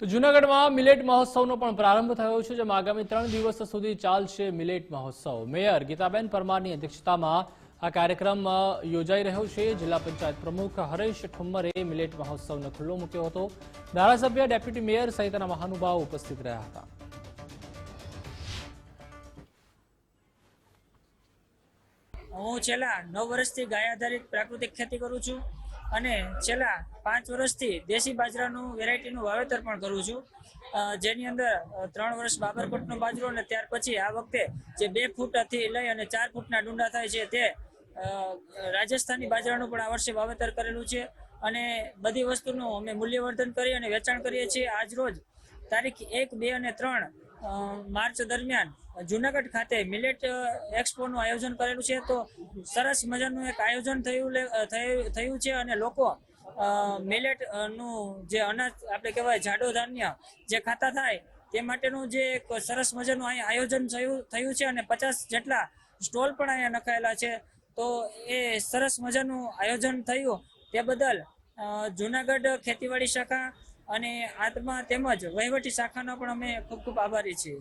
તો જૂનાગઢમાં મિલેટ મહોત્સવનો પણ પ્રારંભ થયો છે, જેમાં આગામી ત્રણ દિવસ સુધી ચાલશે મિલેટ મહોત્સવ. મેયર ગીતાબેન પરમારની અધ્યક્ષતામાં આ કાર્યક્રમ યોજાઈ રહ્યો છે. જિલ્લા પંચાયત પ્રમુખ હરેશ ઠુમ્મરે મિલેટ મહોત્સવને ખુલ્લો મૂક્યો હતો. ધારાસભ્ય ડેપ્યુટી મેયર સહિતના મહાનુભાવો ઉપસ્થિત રહ્યા હતા. હું છેલ્લા નવ વર્ષથી ગાય આધારિત પ્રાકૃતિક ખેતી કરું છું અને છેલ્લા પાંચ વર્ષથી દેશી બાજરાનું વેરાયટીનું વાવેતર પણ કરું છું. જેની અંદર ત્રણ વર્ષ બાબરકોટનો બાજરો અને ત્યાર પછી આ વખતે જે બે ફૂટથી લઈ અને ચાર ફૂટના ડુંડા થાય છે તે રાજસ્થાની બાજરાનું પણ આ વર્ષે વાવેતર કરેલું છે અને બધી વસ્તુનું અમે મૂલ્યવર્ધન કરી અને વેચાણ કરીએ છીએ. આજ રોજ તારીખ એક, બે અને ત્રણ માર્ચ દરમિયાન જુનાગઢ ખાતે મિલેટ એક્સપોનું આયોજન કરેલું છે. તો સરસ મજાનું એક આયોજન થયું થયું છે અને લોકો મિલેટનું જે અનાજ આપણે કહેવાય જાડો ધાન્ય જે ખાતા થાય તે માટેનું જે એક સરસ મજાનું આયોજન થયું થયું છે અને પચાસ જેટલા સ્ટોલ પણ અહીંયા નખાયેલા છે. તો એ સરસ મજાનું આયોજન થયું. તે બદલ જુનાગઢ ખેતીવાડી શાખા અને આત્મા તેમજ વહીવટી શાખાનો પણ અમે ખૂબ ખૂબ આભારી છીએ.